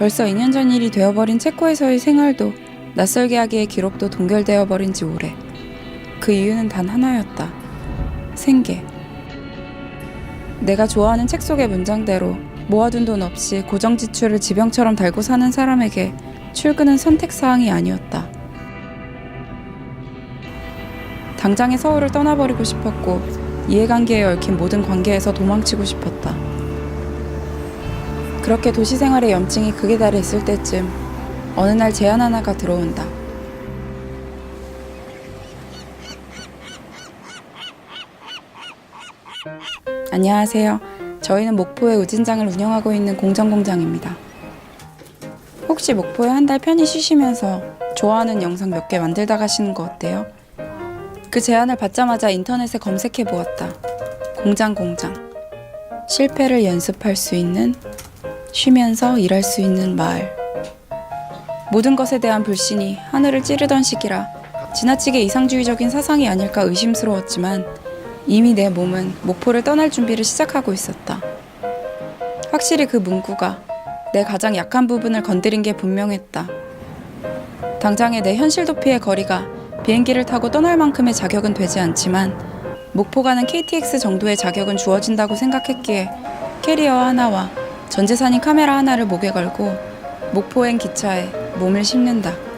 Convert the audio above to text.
벌써 2년 전 일이 되어버린 체코에서의 생활도 낯설게 하기에 기록도 동결되어 버린 지 오래. 그 이유는 단 하나였다. 생계. 내가 좋아하는 책 속의 문장대로 모아둔 돈 없이 고정 지출을 지병처럼 달고 사는 사람에게 출근은 선택 사항이 아니었다. 당장에 서울을 떠나버리고 싶었고 이해관계에 얽힌 모든 관계에서 도망치고 싶었다. 그렇게 도시 생활의 염증이 극에 달했을 때쯤 어느 날 제안 하나가 들어온다. 안녕하세요. 저희는 목포에 우진장을 운영하고 있는 공정공장입니다. 혹시 목포에 한 달 편히 쉬시면서 좋아하는 영상 몇 개 만들다 가시는 거 어때요? 그 제안을 받자마자 인터넷에 검색해 보았다. 공장 공장. 실패를 연습할 수 있는 쉬면서 일할 수 있는 마을. 모든 것에 대한 불신이 하늘을 찌르던 시기라 지나치게 이상주의적인 사상이 아닐까 의심스러웠지만 이미 내 몸은 목포를 떠날 준비를 시작하고 있었다. 확실히 그 문구가 내 가장 약한 부분을 건드린 게 분명했다. 당장의 내 현실 도피의 거리가 비행기를 타고 떠날 만큼의 자격은 되지 않지만 목포 가는 KTX 정도의 자격은 주어진다고 생각했기에 캐리어 하나와 전 재산인 카메라 하나를 목에 걸고 목포행 기차에 몸을 싣는다.